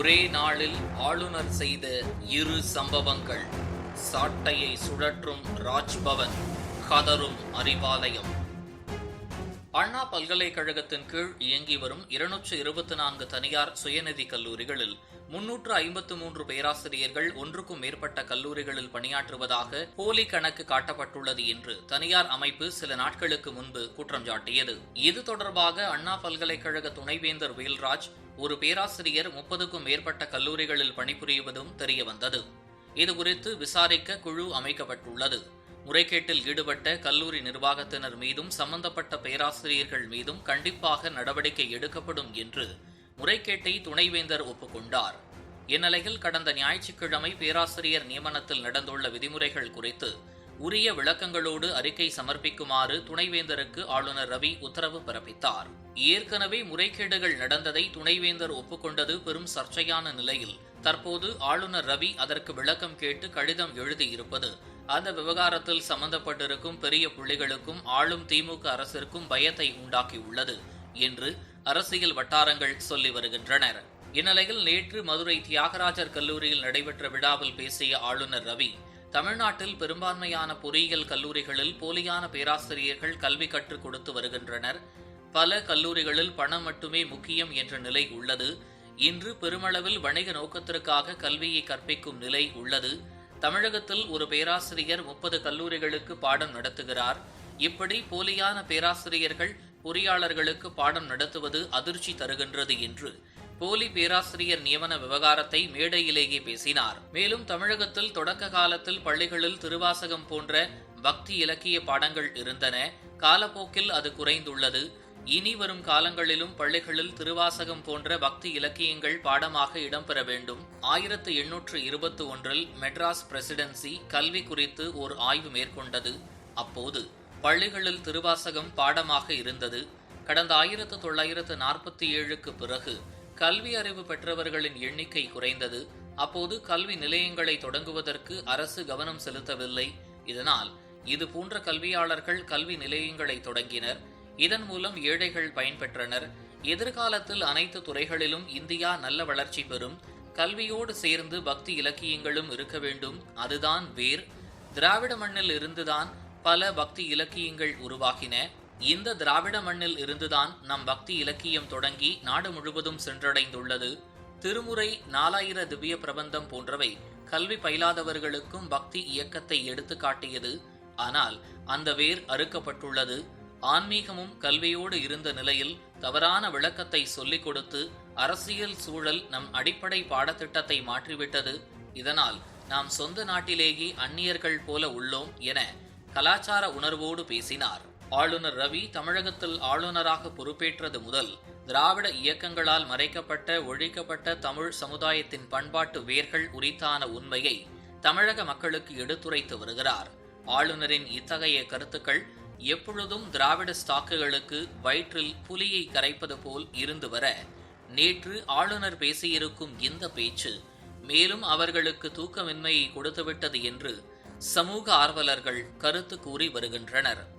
ஒரே நாளில் ஆளுநர் செய்த இரு சம்பவங்கள். சாட்டையை சுழற்றும் ராஜ்பவன் கதரும் அறிவாலயம். அண்ணா பல்கலைக்கழகத்தின் கீழ் இயங்கி வரும் இருநூற்று இருபத்தி நான்கு தனியார் சுயநிதி கல்லூரிகளில் முன்னூற்று ஐம்பத்து மூன்று பேராசிரியர்கள் ஒன்றுக்கும் மேற்பட்ட கல்லூரிகளில் பணியாற்றுவதாக போலி கணக்கு காட்டப்பட்டுள்ளது என்று தனியார் அமைப்பு சில நாட்களுக்கு முன்பு குற்றம் சாட்டியது. இது தொடர்பாக அண்ணா பல்கலைக்கழக துணைவேந்தர் வேல்ராஜ் ஒரு பேராசிரியர் முப்பதுக்கும் மேற்பட்ட கல்லூரிகளில் பணிபுரிவதும் தெரியவந்தது. இதுகுறித்து விசாரிக்க குழு அமைக்கப்பட்டுள்ளது. முறைகேட்டில் ஈடுபட்ட கல்லூரி நிர்வாகத்தினர் மீதும் சம்பந்தப்பட்ட பேராசிரியர்கள் மீதும் கண்டிப்பாக நடவடிக்கை எடுக்கப்படும் என்று முறைகேட்டை துணைவேந்தர் ஒப்புக்கொண்டார். இந்நிலையில் கடந்த ஞாயிற்றுக்கிழமை பேராசிரியர் நியமனத்தில் நடந்துள்ள விதிமுறைகள் குறித்து உரிய விளக்கங்களோடு அறிக்கை சமர்ப்பிக்குமாறு துணைவேந்தருக்கு ஆளுநர் ரவி உத்தரவு பிறப்பித்தார். ஏற்கனவே முறைகேடுகள் நடந்ததை துணைவேந்தர் ஒப்புக்கொண்டது பெரும் சர்ச்சையான நிலையில் தற்போது ஆளுநர் ரவி அதற்கு விளக்கம் கேட்டு கடிதம் எழுதியிருப்பது அந்த விவகாரத்தில் சம்பந்தப்பட்டிருக்கும் பெரிய புள்ளிகளுக்கும் ஆளும் திமுக அரசிற்கும் பயத்தை உண்டாக்கியுள்ளது என்று அரசியல் வட்டாரங்கள் சொல்லி வருகின்றனர். இந்நிலையில் நேற்று மதுரை தியாகராஜர் கல்லூரியில் நடைபெற்ற விழாவில் பேசிய ஆளுநர் ரவி தமிழ்நாட்டில் பெரும்பான்மையான பொறியியல் கல்லூரிகளில் போலியான பேராசிரியர்கள் கல்வி கற்றுக் கொடுத்து வருகின்றனர். பல கல்லூரிகளில் பணம் மட்டுமே முக்கியம் என்ற நிலை உள்ளது. இன்று பெருமளவில் வணிக நோக்கத்திற்காக கல்வியை கற்பிக்கும் நிலை உள்ளது. தமிழகத்தில் ஒரு பேராசிரியர் முப்பது கல்லூரிகளுக்கு பாடம் நடத்துகிறார். இப்படி போலியான பேராசிரியர்கள் பொறியாளர்களுக்கு பாடம் நடத்துவது அதிர்ச்சி தருகின்றது என்று போலி பேராசிரியர் நியமன விவகாரத்தை மேடையிலேயே பேசினார். மேலும் தமிழகத்தில் தொடக்க காலத்தில் பள்ளிகளில் திருவாசகம் போன்ற பக்தி இலக்கிய பாடங்கள் இருந்தன. காலப்போக்கில் அது குறைந்துள்ளது. இனி வரும் காலங்களிலும் பள்ளிகளில் திருவாசகம் போன்ற பக்தி இலக்கியங்கள் பாடமாக இடம்பெற வேண்டும். ஆயிரத்து எண்ணூற்று இருபத்தி ஒன்றில் மெட்ராஸ் பிரசிடென்சி கல்வி குறித்து ஓர் ஆய்வு மேற்கொண்டது. அப்போது பள்ளிகளில் திருவாசகம் பாடமாக இருந்தது. கடந்த ஆயிரத்து தொள்ளாயிரத்து நாற்பத்தி ஏழுக்கு பிறகு கல்வி அறிவு பெற்றவர்களின் எண்ணிக்கை குறைந்தது. அப்போது கல்வி நிலையங்களை தொடங்குவதற்கு அரசு கவனம் செலுத்தவில்லை. இதனால் இது போன்ற கல்வியாளர்கள் கல்வி நிலையங்களை தொடங்கினர். இதன் மூலம் ஏழைகள் பயன்பெற்றனர். எதிர்காலத்தில் அனைத்து துறைகளிலும் இந்தியா நல்ல வளர்ச்சி பெறும். கல்வியோடு சேர்ந்து பக்தி இலக்கியங்களும் இருக்க வேண்டும். அதுதான் வேர். திராவிட மண்ணில் இருந்துதான் பல பக்தி இலக்கியங்கள் உருவாகின. இந்த திராவிட மண்ணில் இருந்துதான் நம் பக்தி இலக்கியம் தொடங்கி நாடு முழுவதும் சென்றடைந்துள்ளது. திருமுறை நாலாயிர திவ்ய பிரபந்தம் போன்றவை கல்வி பயிலாதவர்களுக்கும் பக்தி இயக்கத்தை எடுத்து காட்டியது ஆனால் அந்த வேர் அறுக்கப்பட்டுள்ளது. ஆன்மீகமும் கல்வியோடு இருந்த நிலையில் தவறான விளக்கத்தை சொல்லிக் கொடுத்து அரசியல் சூழல் நம் அடிப்படை பாடத்திட்டத்தை மாற்றிவிட்டது. இதனால் நாம் சொந்த நாட்டிலேயே அந்நியர்கள் போல உள்ளோம் என கலாச்சார உணர்வோடு பேசினார். ஆளுநர் ரவி தமிழகத்தில் ஆளுநராக பொறுப்பேற்றது முதல் திராவிட இயக்கங்களால் மறைக்கப்பட்ட ஒழிக்கப்பட்ட தமிழ் சமுதாயத்தின் பண்பாட்டு வேர்கள் உரித்தான உண்மையை தமிழக மக்களுக்கு எடுத்துரைத்து வருகிறார். ஆளுநரின் இத்தகைய கருத்துக்கள் எப்பொழுதும் திராவிட ஸ்டாக்குகளுக்கு வயிற்றில் புலியை கரைப்பது போல் இருந்து வர நேற்று ஆளுநர் பேசியிருக்கும் இந்த பேச்சு மேலும் அவர்களுக்கு தூக்கமின்மையை கொடுத்துவிட்டது என்று சமூக ஆர்வலர்கள் கருத்து கூறி வருகின்றனர்.